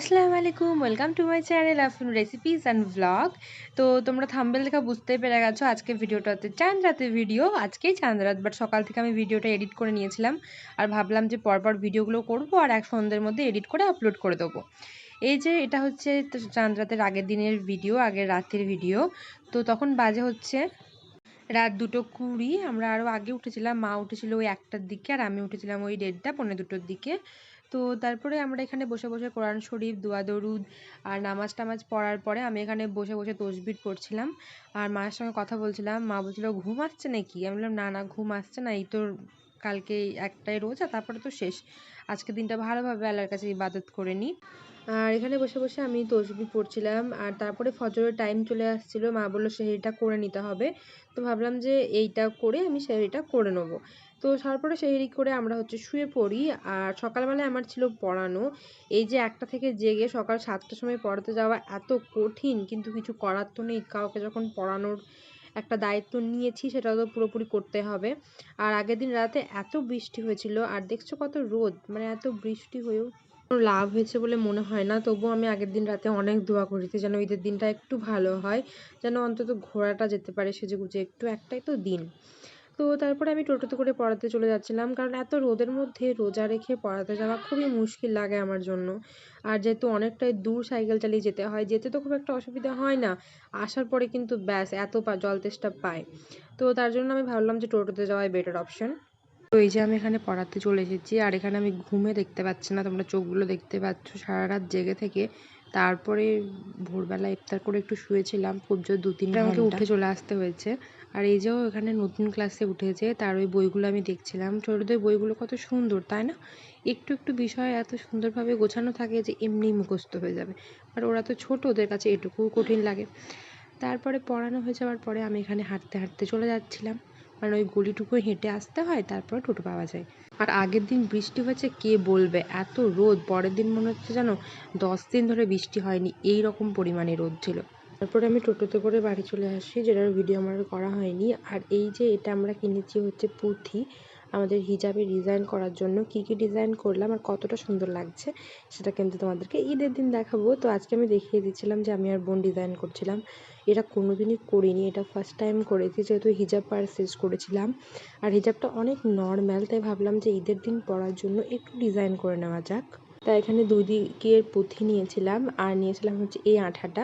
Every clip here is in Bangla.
আসসালামু আলাইকুম welcome to my channel Afun recipes and vlog তো তোমরা থাম্বেল দেখা বুঝতেই পেরে গেছো, আজকে ভিডিওটা হচ্ছে চাঁদ রাতের ভিডিও আজকেই চাঁদ রাত বাট সকাল থেকে আমি ভিডিওটা এডিট করে নিয়েছিলাম। আর ভাবলাম যে পরপর ভিডিওগুলো করব, আর এক সন্ধ্যের মধ্যে এডিট করে আপলোড করে দেবো। এই যে এটা হচ্ছে চাঁদ রাতের আগের দিনের ভিডিও আগের রাতের ভিডিও তো তখন বাজে হচ্ছে রাত দুটো কুড়ি, আমরা আরও আগে উঠেছিলাম, মা উঠেছিল ওই একটার দিকে, আর আমি উঠেছিলাম ওই দেড়টা, পৌনে দুটোর দিকে। তো তারপরে আমরা এখানে বসে বসে কোরআন শরীফ, দোয়া, দরুদ আর নামাজ টামাজ পড়ার পরে আমি এখানে বসে বসে তসবির পড়ছিলাম। আর মায়ের সঙ্গে কথা বলছিলাম, মা বলছিল, ঘুম আসছে নাকি? আমি বললাম, না না, ঘুম আসছে না, এই তোর কালকে একটাই রোজা তারপরে তো শেষ। আজকে দিনটা ভালোভাবে আল্লাহর কাছে ইবাদত করে নিই আর এখানে বসে বসে আমি তসবি পড়ছিলাম আর তারপরে ফজরের টাইম চলে আসছিল। মা বলল সেহরিটা করে নিতে হবে। তো ভাবলাম যে এইটা করে আমি সেহরিটা করে নেব। তো তারপরে সেই সেহরি করে আমরা হচ্ছে শুয়ে পড়ি। আর সকালবেলায় আমার ছিল পড়ানো। এই যে একটা থেকে জেগে সকাল সাতটার সময় পড়াতে যাওয়া এত কঠিন, কিন্তু কিছু করার তো নেই। কাউকে যখন পড়ানোর একটা দায়িত্ব নিয়েছি, সেটা তো পুরোপুরি করতে হবে। আর আগের দিন রাতে এত বৃষ্টি হয়েছিল, আর দেখছ কত রোদ মানে এত বৃষ্টি হয়েও কোনো লাভ হয়েছে বলে মনে হয় না। তবুও আমি আগের দিন রাতে অনেক দোয়া করেছি যেন ঈদের দিনটা একটু ভালো হয়, যেন অন্তত ঘোরাটা যেতে পারে সেজে গুজে একটু একটাই তো দিন। তো তারপরে আমি টোটোতে করে পড়াতে চলে যাচ্ছিলাম। কারণ এত রোদের মধ্যে রোজা রেখে পড়াতে যাওয়া খুবই মুশকিল লাগে আমার জন্য। আর যেহেতু অনেকটাই দূর সাইকেল চালিয়ে যেতে হয়, যেতে তো খুব একটা অসুবিধা হয় না। আসার পরে কিন্তু ব্যাস, এত পা, জল তেষ্টা পায় তো তার জন্য আমি ভাবলাম যে টোটোতে যাওয়াই বেটার অপশন তো এই যে আমি এখানে পড়াতে চলে এসেছি, আর এখানে আমি ঘুমে দেখতে পাচ্ছি না, তোমরা চোখগুলো দেখতে পাচ্ছ সারা রাত জেগে থেকে। তারপরে ভোরবেলা ইফতার করে একটু শুয়েছিলাম খুব জোর দু তিন আমাকে উঠে চলে আসতে হয়েছে। আর এই যেও এখানে নতুন ক্লাসে উঠেছে তার ওই বইগুলো আমি দেখছিলাম। ছোটদের বইগুলো কত সুন্দর তাই না? একটু একটু বিষয় এত সুন্দরভাবে গোছানো থাকে যে এমনি মুখস্থ হয়ে যাবে। আর ওরা তো ছোট ওদের কাছে এটুকু কঠিন লাগে। তারপরে পড়ানো হয়ে যাওয়ার পরে আমি এখানে হাঁটতে হাঁটতে চলে যাচ্ছিলাম। কারণ ওই গলিটুকু হেঁটে আসতে হয়, তারপর টোটো পাওয়া যায়। আর আগের দিন বৃষ্টি হয়েছে, কে বলবে? এত রোদ, পরের দিন মনে হচ্ছে যেন দশ দিন ধরে বৃষ্টি হয়নি এই রকম পরিমাণে রোদ ছিল। তারপরে আমি টোটোতে করে বাড়ি চলে আসি, যেটার ভিডিও আমার করা হয়নি। আর এই যে এটা আমরা কিনেছি হচ্ছে পুঁথি আমাদের হিজাবে ডিজাইন করার জন্য কি কি ডিজাইন করলাম আর কতটা সুন্দর লাগছে, সেটা কিন্তু তোমাদেরকে ঈদের দিন দেখাবো। তো আজকে আমি দেখিয়ে দিচ্ছিলাম যে আমি আর বোন ডিজাইন করছিলাম। এটা কোনোদিনই করিনি, এটা ফার্স্ট টাইম করেছি, যেহেতু হিজাব পারচেস করেছিলাম। আর হিজাবটা অনেক নর্ম্যাল তাই ভাবলাম যে ঈদের দিন পরার জন্য একটু ডিজাইন করে নেওয়া যাক। তাই এখানে দুই দিকের পুঁথি নিয়েছিলাম আর নিয়েছিলাম হচ্ছে এই আঠাটা।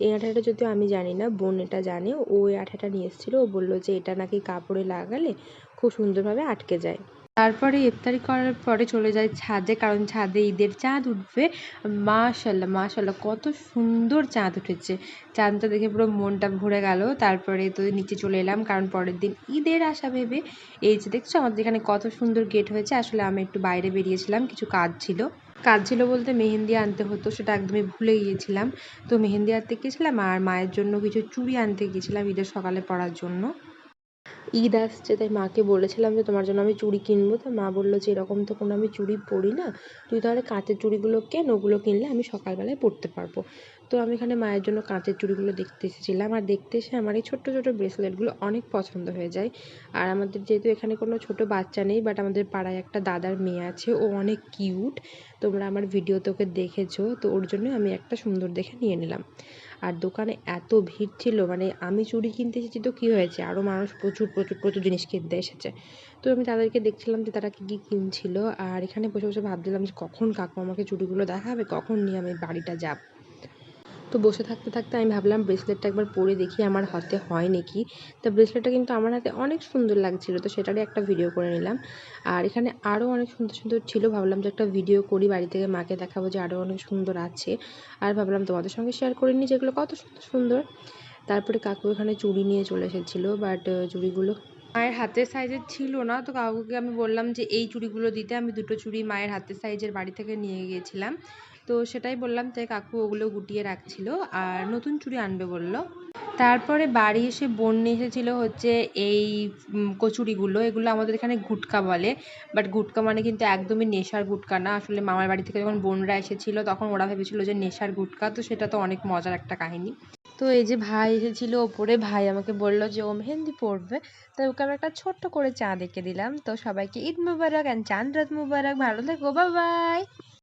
এই আঠাটা যদিও আমি জানি না, বোন এটা জানে। ও এই আঠাটা নিয়ে এসেছিল। ও বলল যে এটা নাকি কাপড়ে লাগালে খুব সুন্দরভাবে আটকে যায়। তারপরে ইফতারি করার পরে চলে যাই ছাদে, কারণ ছাদে ঈদের চাঁদ উঠবে। মাশাল্লাহ মাশাল্লাহ, কত সুন্দর চাঁদ উঠেছে। চাঁদটা দেখে পুরো মনটা ভরে গেল। তারপরে তো নিচে চলে এলাম, কারণ পরের দিন ঈদের আশা ভেবে, এই যে দেখছ আমাদের এখানে কত সুন্দর গেট হয়েছে। আসলে আমি একটু বাইরে বেরিয়েছিলাম, কিছু কাজ ছিল। কাজ ছিল বলতে মেহেন্দি আনতে হতো, সেটা একদমই ভুলে গিয়েছিলাম। তো মেহেন্দি আনতে গিয়েছিলাম আর মায়ের জন্য কিছু চুড়ি আনতে গিয়েছিলাম ঈদের সকালে পরার জন্য। ঈদ আসছে, তাই মাকে বলেছিলাম যে তোমার জন্য আমি চুড়ি কিনবো। তো মা বলল যে এরকম তো কোনো আমি চুড়ি পরি না। তুই তাহলে কাঁচের চুড়িগুলো কেন? ওগুলো কিনলে আমি সকালবেলায় পরতে পারব। তো আমি এখানে মায়ের জন্য কাঁচের চুড়িগুলো দেখতে এসেছিলাম। আর দেখতে এসে আমার এই ছোট্ট ছোটো ব্রেসলেটগুলো অনেক পছন্দ হয়ে যায়। আর আমাদের যেহেতু এখানে কোনো ছোটো বাচ্চা নেই বাট আমাদের পাড়ায় একটা দাদার মেয়ে আছে, ও অনেক কিউট তোমরা আমার ভিডিওতে ওকে দেখেছ, তো ওর জন্য আমি একটা সুন্দর দেখে নিয়ে নিলাম। আর দোকানে এত ভিড় ছিল মানে আমি চুড়ি কিনতে এসেছি তো কী হয়েছে? আরও মানুষ প্রচুর প্রচুর প্রচুর জিনিস কিনতে এসেছে। তো আমি তাদেরকে দেখছিলাম যে তারা কী কী কিনছিল। আর এখানে বসে বসে ভাবছিলাম যে কখন কাকু আমাকে চুড়িগুলো দেখাবে, কখন নিয়ে আমি বাড়িটা যাব? তো বসে থাকতে থাকতে আমি ভাবলাম ব্রেসলেটটা একবার পরে দেখি আমার হাতে হয় নাকি। তো ব্রেসলেটটা কিন্তু আমার হাতে অনেক সুন্দর লাগছিল, তো সেটারই একটা ভিডিও করে নিলাম। আর এখানে আরও অনেক সুন্দর সুন্দর ছিল, ভাবলাম যে একটা ভিডিও করি, বাড়ি থেকে মাকে দেখাবো যে আরও অনেক সুন্দর আছে। আর ভাবলাম তোমাদের সঙ্গে শেয়ার করে নিই যেগুলো কত সুন্দর সুন্দর। তারপরে কাকু এখানে চুড়ি নিয়ে চলে এসেছিল বাট চুড়িগুলো মায়ের হাতের সাইজের ছিল না। তো কাকুকে আমি বললাম যে এই চুড়িগুলো দিতে আমি দুটো চুড়ি মায়ের হাতের সাইজের বাড়ি থেকে নিয়ে গিয়েছিলাম। তো সেটাই বললাম তাই কাকু ওগুলো গুটিয়ে রাখছিল আর নতুন চুড়ি আনবে বলল। তারপরে বাড়ি এসে বোন এসেছিল হচ্ছে এই কচুরিগুলো। এগুলো আমাদের এখানে গুটকা বলে বাট গুটকা মানে কিন্তু একদমই নেশার গুটকা না। আসলে মামার বাড়ি থেকে যখন বোনরা এসেছিল, তখন ওরা ভেবেছিলো যে নেশার গুটকা, তো সেটা তো অনেক মজার একটা কাহিনী। তো এই যে ভাই এসেছিল ওপরে, ভাই আমাকে বলল যে ও মেহেন্দি পড়বে তো ওকে আমি একটা ছোট্ট করে চা দেখে দিলাম। তো সবাইকে ঈদ মুবারক অ্যান্ড চাঁদ রাত মুবারক। ভালো থেকো বাই